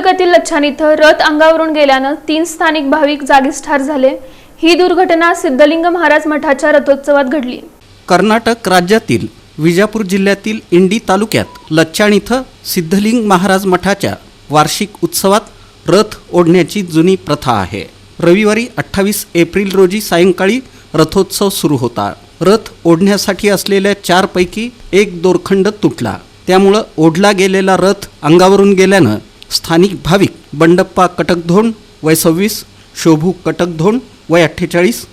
तालुक्यातील लच्छान इथं रथ अंगावरून गेल्यानं तीन स्थानिक भाविक जागीच ठार झाले. ही दुर्घटना सिद्धलिंग महाराज मठाच्या रथोत्सवात घडली. कर्नाटक राज्यातील विजापूर जिल्ह्यातील इंडी तालुक्यात लच्छाण इथं सिद्धलिंग महाराज मठाच्या वार्षिक उत्सवात रथ ओढण्याची जुनी प्रथा आहे. रविवारी अठ्ठावीस एप्रिल रोजी सायंकाळी रथोत्सव सुरू होता. रथ ओढण्यासाठी असलेल्या चारपैकी एक दोरखंड तुटला. त्यामुळं ओढला गेलेला रथ अंगावरून गेल्यानं स्थानिक भाविक बंडप्पा कटकधोंड वय सव्वीस शोभू कटकधोंड वय अठ्ठेचाळीस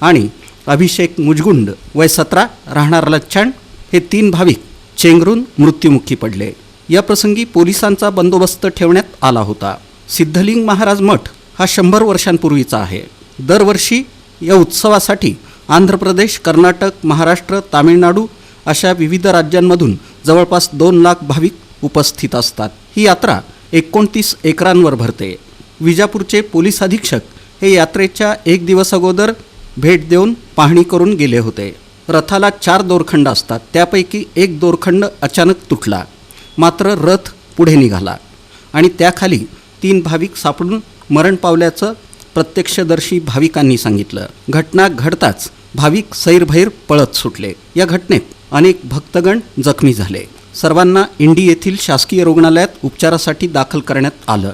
आणि अभिषेक मुजगुंड वय सतरा राहणार लच्छाण हे तीन भाविक चेंगरून मृत्युमुखी पडले. या प्रसंगी पोलिसांचा बंदोबस्त ठेवण्यात आला होता. सिद्धलिंग महाराज मठ हा शंभर वर्षांपूर्वीचा आहे. दरवर्षी या उत्सवासाठी आंध्र प्रदेश कर्नाटक महाराष्ट्र तामिळनाडू अशा विविध राज्यांमधून जवळपास दोन लाख भाविक उपस्थित असतात. ही यात्रा एकोणतीस एकरांवर भरते. विजापूरचे पोलीस अधीक्षक हे यात्रेच्या एक दिवस अगोदर भेट देऊन पाहणी करून गेले होते. रथाला चार दोरखंड असतात. त्यापैकी एक दोरखंड अचानक तुटला. मात्र रथ पुढे निघाला. आणि त्याखाली तीन भाविक सापडून मरण पावल्याचं प्रत्यक्षदर्शी भाविकांनी सांगितलं. घटना घडताच भाविक सैरभैर पळत सुटले. या घटनेत अनेक भक्तगण जखमी झाले. सर्वांना इंडी येथील शासकीय रुग्णालयात उपचारासाठी दाखल करण्यात आलं.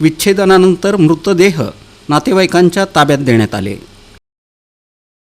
विच्छेदनानंतर मृतदेह नातेवाईकांच्या ताब्यात देण्यात आले.